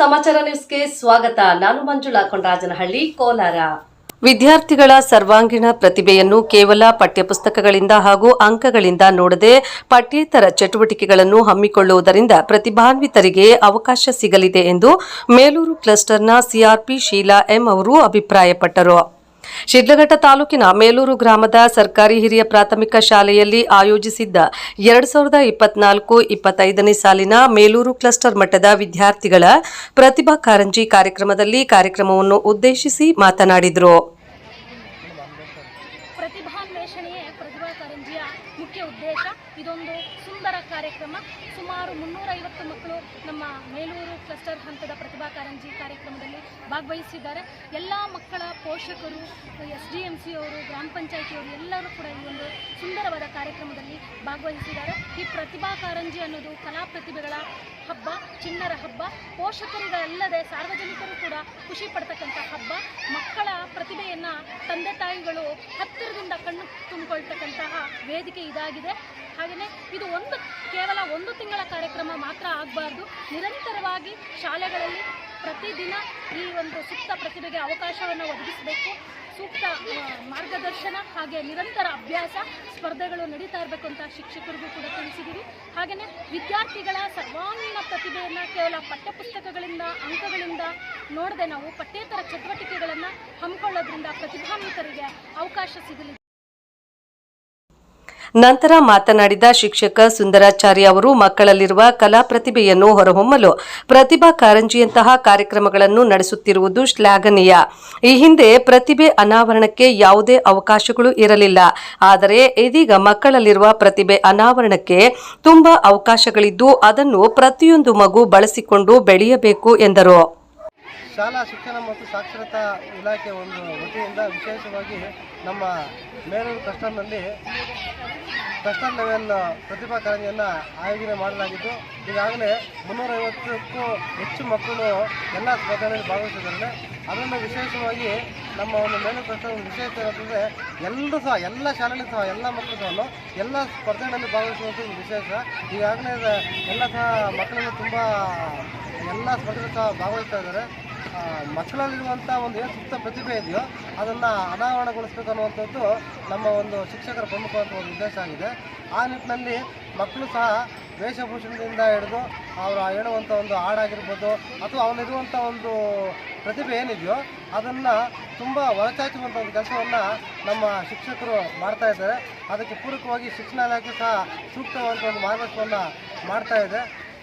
ಸಮಾಚಾರ ನ್ಯೂಸ್ಗೆ ಸ್ವಾಗತ. ನಾನು ಮಂಜುಳಾ ಕೊಂಡರಾಜನಹಳ್ಳಿ ಕೋಲಾರ. ವಿದ್ಯಾರ್ಥಿಗಳ ಸರ್ವಾಂಗೀಣ ಪ್ರತಿಭೆಯನ್ನು ಕೇವಲ ಪಠ್ಯಪುಸ್ತಕಗಳಿಂದ ಹಾಗೂ ಅಂಕಗಳಿಂದ ನೋಡದೆ ಪಠ್ಯೇತರ ಚಟುವಟಿಕೆಗಳನ್ನು ಹಮ್ಮಿಕೊಳ್ಳುವುದರಿಂದ ಪ್ರತಿಭಾನ್ವಿತರಿಗೆ ಅವಕಾಶ ಸಿಗಲಿದೆ ಎಂದು ಮೇಲೂರು ಕ್ಲಸ್ಟರ್ನ ಸಿಆರ್ಪಿ ಶೀಲಾ ಎಂ ಅವರು ಅಭಿಪ್ರಾಯಪಟ್ಟರು. ಶಿಡ್ಲಘಟ್ಟ ತಾಲೂಕಿನ ಮೇಲೂರು ಗ್ರಾಮದ ಸರ್ಕಾರಿ ಹಿರಿಯ ಪ್ರಾಥಮಿಕ ಶಾಲೆಯಲ್ಲಿ ಆಯೋಜಿಸಿದ್ದ ಎರಡ್ ಸಾವಿರದ ಇಪ್ಪತ್ನಾಲ್ಕು ಇಪ್ಪತ್ತೈದನೇ ಸಾಲಿನ ಮೇಲೂರು ಕ್ಲಸ್ಟರ್ ಮಟ್ಟದ ವಿದ್ಯಾರ್ಥಿಗಳ ಪ್ರತಿಭಾ ಕಾರಂಜಿ ಕಾರ್ಯಕ್ರಮದಲ್ಲಿ ಕಾರ್ಯಕ್ರಮವನ್ನು ಉದ್ದೇಶಿಸಿ ಮಾತನಾಡಿದರು. ಉದ್ದೇಶ, ಇದೊಂದು ಸುಂದರ ಕಾರ್ಯಕ್ರಮ. ಸುಮಾರು ಮುನ್ನೂರೈವತ್ತು ಮಕ್ಕಳು ನಮ್ಮ ಮೇಲೂರು ಕ್ಲಸ್ಟರ್ ಹಂತದ ಪ್ರತಿಭಾ ಕಾರಂಜಿ ಕಾರ್ಯಕ್ರಮದಲ್ಲಿ ಭಾಗವಹಿಸಿದ್ದಾರೆ. ಎಲ್ಲ ಮಕ್ಕಳ ಪೋಷಕರು, ಎಸ್ ಡಿ ಎಂ ಸಿ ಅವರು, ಗ್ರಾಮ ಪಂಚಾಯಿತಿಯವರು ಎಲ್ಲರೂ ಕೂಡ ಈ ಒಂದು ಸುಂದರವಾದ ಕಾರ್ಯಕ್ರಮದಲ್ಲಿ ಭಾಗವಹಿಸಿದ್ದಾರೆ. ಈ ಪ್ರತಿಭಾ ಕಾರಂಜಿ ಅನ್ನೋದು ಕಲಾ ಪ್ರತಿಭೆಗಳ ಹಬ್ಬ ಚಿನ್ನರ ಹಬ್ಬ. ಪೋಷಕರಿಗಲ್ಲದೆ ಸಾರ್ವಜನಿಕರು ಕೂಡ ಖುಷಿ ಪಡ್ತಕ್ಕಂಥ ಹಬ್ಬ. ಮಕ್ಕಳ ಪ್ರತಿಭೆಯನ್ನು ತಂದೆ ತಾಯಿಗಳು ಹತ್ತಿರದಿಂದ ಕಣ್ಣು ತುಂಬಿಕೊಳ್ತಕ್ಕಂತಹ ವೇದಿಕೆ ಇದಾಗಿದೆ. ಹಾಗೆಯೇ ಇದು ಒಂದು ಕೇವಲ ಒಂದು ತಿಂಗಳ ಕಾರ್ಯಕ್ರಮ ಮಾತ್ರ ಆಗಬಾರ್ದು. ನಿರಂತರವಾಗಿ ಶಾಲೆಗಳಲ್ಲಿ ಪ್ರತಿದಿನ ಈ ಒಂದು ಸೂಕ್ತ ಪ್ರತಿಭೆಗೆ ಅವಕಾಶವನ್ನು ಒದಗಿಸಬೇಕು. ಸೂಕ್ತ ಮಾರ್ಗದರ್ಶನ ಹಾಗೆ ನಿರಂತರ ಅಭ್ಯಾಸ, ಸ್ಪರ್ಧೆಗಳು ನಡೀತಾ ಇರಬೇಕು ಅಂತ ಶಿಕ್ಷಕರಿಗೂ ಕೂಡ ತಿಳಿಸಿದ್ದೀವಿ ಹಾಗೆಯೇ ವಿದ್ಯಾರ್ಥಿಗಳ ಸರ್ವಾಂಗೀಣ ಪ್ರತಿಭೆಯನ್ನು ಕೇವಲ ಪಠ್ಯಪುಸ್ತಕಗಳಿಂದ, ಅಂಕಗಳಿಂದ ನೋಡದೆ ನಾವು ಪಠ್ಯೇತರ ಚಟುವಟಿಕೆಗಳನ್ನು ಹಮ್ಮಿಕೊಳ್ಳೋದ್ರಿಂದ ಪ್ರತಿಭಾನ್ವಿತರಿಗೆ ಅವಕಾಶ ಸಿಗಲಿದೆ ನಂತರ ಮಾತನಾಡಿದ ಶಿಕ್ಷಕ ಸುಂದರಾಚಾರ್ಯ ಅವರು, ಮಕ್ಕಳಲ್ಲಿರುವ ಕಲಾ ಪ್ರತಿಭೆಯನ್ನು ಹೊರಹೊಮ್ಮಲು ಪ್ರತಿಭಾ ಕಾರಂಜಿಯಂತಹ ಕಾರ್ಯಕ್ರಮಗಳನ್ನು ನಡೆಸುತ್ತಿರುವುದು ಶ್ಲಾಘನೀಯ. ಈ ಹಿಂದೆ ಪ್ರತಿಭೆ ಅನಾವರಣಕ್ಕೆ ಯಾವುದೇ ಅವಕಾಶಗಳು ಇರಲಿಲ್ಲ. ಆದರೆ ಇದೀಗ ಮಕ್ಕಳಲ್ಲಿರುವ ಪ್ರತಿಭೆ ಅನಾವರಣಕ್ಕೆ ತುಂಬಾ ಅವಕಾಶಗಳಿದ್ದು, ಅದನ್ನು ಪ್ರತಿಯೊಂದು ಮಗು ಬಳಸಿಕೊಂಡು ಬೆಳೆಯಬೇಕು ಎಂದರು. ಶಾಲಾ ಶಿಕ್ಷಣ ಮತ್ತು ಸಾಕ್ಷರತಾ ಇಲಾಖೆ ಒಂದು ವತಿಯಿಂದ ವಿಶೇಷವಾಗಿ ನಮ್ಮ ಮೇಲೂರು ಕಸ್ಟಮ್ನಲ್ಲಿ ಕಸ್ಟಮ್ ಲೆವೆಲ್ ಪ್ರತಿಭಾ ಕಾರಂಜಿಯನ್ನು ಆಯೋಜನೆ ಮಾಡಲಾಗಿದ್ದು, ಈಗಾಗಲೇ ಮುನ್ನೂರೈವತ್ತಕ್ಕೂ ಹೆಚ್ಚು ಮಕ್ಕಳು ಎಲ್ಲ ಸ್ಪರ್ಧೆಗಳಲ್ಲಿ ಭಾಗವಹಿಸಿದ್ದಾರೆ. ಅದನ್ನು ವಿಶೇಷವಾಗಿ ನಮ್ಮ ಒಂದು ಮೇಲೂರು ಕಸ್ಟಮ್ ವಿಶೇಷ ಏನಂತಂದರೆ, ಎಲ್ಲರೂ ಸಹ, ಎಲ್ಲ ಶಾಲೆಯಲ್ಲಿ ಸಹ, ಎಲ್ಲ ಮಕ್ಕಳು ಸಹ ಎಲ್ಲ ಸ್ಪರ್ಧೆಗಳಲ್ಲಿ ಭಾಗವಹಿಸುವಂಥ ವಿಶೇಷ. ಈಗಾಗಲೇ ಎಲ್ಲ ಸಹ ಮಕ್ಕಳನ್ನು ತುಂಬ ಎಲ್ಲ ಸ್ಪರ್ಧೆಗಳು ಸಹ ಭಾಗವಹಿಸ್ತಾ ಇದ್ದಾರೆ. ಮಕ್ಕಳಲ್ಲಿರುವಂಥ ಒಂದು ಏನು ಸುಪ್ತ ಪ್ರತಿಭೆ ಇದೆಯೋ ಅದನ್ನು ಅನಾವರಣಗೊಳಿಸ್ಬೇಕು ಅನ್ನುವಂಥದ್ದು ನಮ್ಮ ಒಂದು ಶಿಕ್ಷಕರ ಪ್ರಮುಖವಾದ ಒಂದು ಉದ್ದೇಶ ಆಗಿದೆ. ಆ ನಿಟ್ಟಿನಲ್ಲಿ ಮಕ್ಕಳು ಸಹ ವೇಷಭೂಷಣದಿಂದ ಹಿಡಿದು ಅವರು ಹೇಳುವಂಥ ಒಂದು ಹಾಡಾಗಿರ್ಬೋದು ಅಥವಾ ಅವನಿರುವಂಥ ಒಂದು ಪ್ರತಿಭೆ ಏನಿದೆಯೋ ಅದನ್ನು ತುಂಬ ಹೊರಚಾಚುವಂಥ ಒಂದು ಕೆಲಸವನ್ನು ನಮ್ಮ ಶಿಕ್ಷಕರು ಮಾಡ್ತಾ ಇದ್ದಾರೆ. ಅದಕ್ಕೆ ಪೂರಕವಾಗಿ ಶಿಕ್ಷಣ ಇಲಾಖೆ ಸಹ ಸೂಕ್ತವಾದ ಒಂದು ಮಾರ್ಗದರ್ಶನವನ್ನು ಮಾಡ್ತಾ ಇದೆ.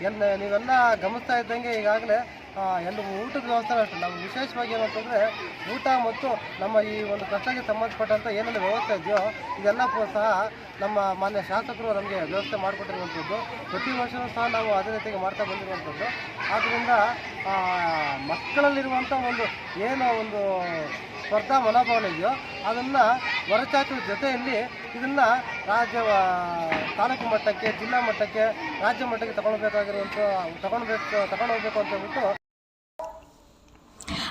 ಎಲ್ಲ ನೀವೆಲ್ಲ ಗಮನಿಸ್ತಾ ಇದ್ದಂಗೆ ಈಗಾಗಲೇ ಆ, ಎಲ್ಲ ಊಟದ ವ್ಯವಸ್ಥೆ ಅಷ್ಟೇ. ನಾವು ವಿಶೇಷವಾಗಿ ಏನಂತಂದರೆ ಊಟ ಮತ್ತು ನಮ್ಮ ಈ ಒಂದು ಕಷ್ಟಕ್ಕೆ ಸಂಬಂಧಪಟ್ಟಂಥ ಏನೆಲ್ಲ ವ್ಯವಸ್ಥೆ ಇದೆಯೋ ಇದೆಲ್ಲ ಸಹ ನಮ್ಮ ಮಾನ್ಯ ಶಾಸಕರು ನಮಗೆ ವ್ಯವಸ್ಥೆ ಮಾಡಿಕೊಟ್ಟಿರುವಂಥದ್ದು. ಪ್ರತಿ ವರ್ಷವೂ ಸಹ ನಾವು ಅದೇ ರೀತಿಯಾಗಿ ಮಾಡ್ತಾ ಬಂದಿರುವಂಥದ್ದು. ಆದ್ದರಿಂದ ಮಕ್ಕಳಲ್ಲಿರುವಂಥ ಒಂದು ಏನು ಒಂದು ಸ್ಪರ್ಧಾ ಮನೋಭಾವನೆ ಇದೆಯೋ ಅದನ್ನು ಹೊರಚಾಚುವ ಜೊತೆಯಲ್ಲಿ ಇದನ್ನು ರಾಜ್ಯ ತಾಲೂಕು ಮಟ್ಟಕ್ಕೆ ಜಿಲ್ಲಾ ಮಟ್ಟಕ್ಕೆ ರಾಜ್ಯ ಮಟ್ಟಕ್ಕೆ ತಗೊಳ್ಬೇಕಾಗಿರುವಂಥ ತಗೊಳ್ಬೇಕು ತಗೊಂಡು ಹೋಗ್ಬೇಕು ಅಂತ ಹೇಳ್ಬಿಟ್ಟು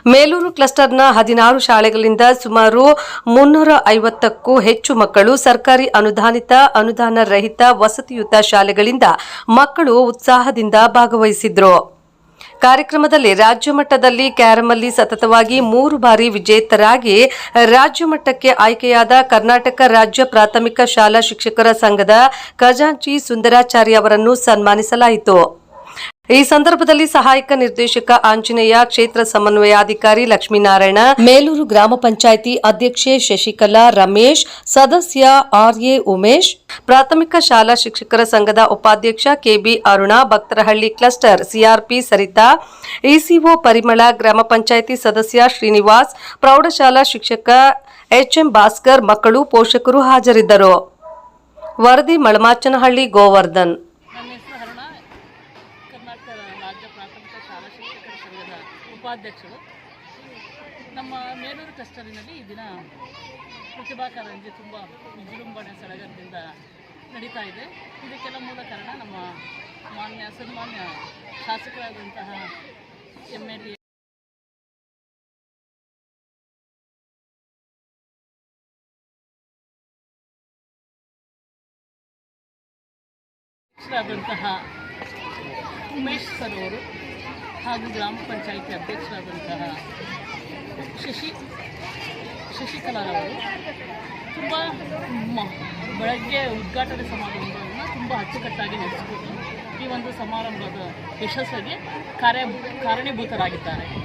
ಮೇಲೂರು ಕ್ಲಸ್ಟರ್ನ ಹದಿನಾರು ಶಾಲೆಗಳಿಂದ ಸುಮಾರು ಮುನ್ನೂರ ಐವತ್ತಕ್ಕೂ ಹೆಚ್ಚು ಮಕ್ಕಳು ಸರ್ಕಾರಿ ಅನುದಾನಿತ ಅನುದಾನ ರಹಿತ ವಸತಿಯುತ ಶಾಲೆಗಳಿಂದ ಮಕ್ಕಳು ಉತ್ಸಾಹದಿಂದ ಭಾಗವಹಿಸಿದ್ರು. ಕಾರ್ಯಕ್ರಮದಲ್ಲಿ ರಾಜ್ಯ ಮಟ್ಟದಲ್ಲಿ ಕ್ಯಾರಮಲ್ಲಿ ಸತತವಾಗಿ ಮೂರು ಬಾರಿ ವಿಜೇತರಾಗಿ ರಾಜ್ಯ ಮಟ್ಟಕ್ಕೆ ಆಯ್ಕೆಯಾದ ಕರ್ನಾಟಕ ರಾಜ್ಯ ಪ್ರಾಥಮಿಕ ಶಾಲಾ ಶಿಕ್ಷಕರ ಸಂಘದ ಖಜಾಂಚಿ ಸುಂದರಾಚಾರ್ಯ ಅವರನ್ನು ಸನ್ಮಾನಿಸಲಾಯಿತು. ಈ ಸಂದರ್ಭದಲ್ಲಿ ಸಹಾಯಕ ನಿರ್ದೇಶಕ ಆಂಜನೇಯ ಕ್ಷೇತ್ರ ಸಮನ್ವಯಾಧಿಕಾರಿ ಲಕ್ಷ್ಮೀನಾರಾಯಣ ಮೇಲೂರು ಗ್ರಾಮ ಪಂಚಾಯಿತಿ ಅಧ್ಯಕ್ಷೆ ಶಶಿಕಲಾ ರಮೇಶ್ ಸದಸ್ಯ ಆರ್ಎ ಉಮೇಶ್ ಪ್ರಾಥಮಿಕ ಶಾಲಾ ಶಿಕ್ಷಕರ ಸಂಘದ ಉಪಾಧ್ಯಕ್ಷ K B Aruna Bhaktarahalli cluster CRP Saritha ECO Parimala ಗ್ರಾಮ ಪಂಚಾಯಿತಿ ಸದಸ್ಯ ಶ್ರೀನಿವಾಸ್ ಪ್ರೌಢಶಾಲಾ ಶಿಕ್ಷಕ ಎಚ್ಎಂ ಭಾಸ್ಕರ್ ಮಕ್ಕಳು ಪೋಷಕರು ಹಾಜರಿದ್ದರು. ವರದಿ ಮಳಮಾಚನಹಳ್ಳಿ ಗೋವರ್ಧನ್ ನನ್ನ ಹೆಸರು ಹರುಣ ಕರ್ನಾಟಕ ರಾಜ್ಯ ಪ್ರಾಥಮಿಕ ಶಾಲಾ ಶಿಕ್ಷಕರ ಸಂಘದ ಉಪಾಧ್ಯಕ್ಷರು. ನಮ್ಮ ಮೇಲೂರು ಕಸ್ಟರಿನಲ್ಲಿ ಈ ದಿನ ಪ್ರತಿಭಾ ಕಾರಂಜಿ ತುಂಬ ವಿಜೃಂಭಣೆ ಸಡಗರದಿಂದ ನಡೀತಾ ಇದೆ. ಇದಕ್ಕೆಲ್ಲ ಮೂಲ ಕಾರಣ ನಮ್ಮ ಮಾನ್ಯ, ಸನ್ಮಾನ್ಯ ಶಾಸಕರಾದಂತಹ ಎಂ ಎಲ್ ಎ ಆದಂತಹ ಉಮೇಶ್ ಸರ್ ಅವರು. ಹಾಗೂ ಗ್ರಾಮ ಪಂಚಾಯಿತಿ ಅಧ್ಯಕ್ಷರಾದಂತಹ ಶಶಿ ಶಶಿಕಲಾರವರು ತುಂಬ ಬೆಳಗ್ಗೆ ಉದ್ಘಾಟನೆ ಸಮಾರಂಭವನ್ನು ತುಂಬ ಅಚ್ಚುಕಟ್ಟಾಗಿ ನಡೆಸಿಕೊಟ್ಟು ಈ ಒಂದು ಸಮಾರಂಭದ ಯಶಸ್ಸಿಗೆ ಕಾರ್ಯ, ಕಾರಣೀಭೂತರಾಗಿದ್ದಾರೆ.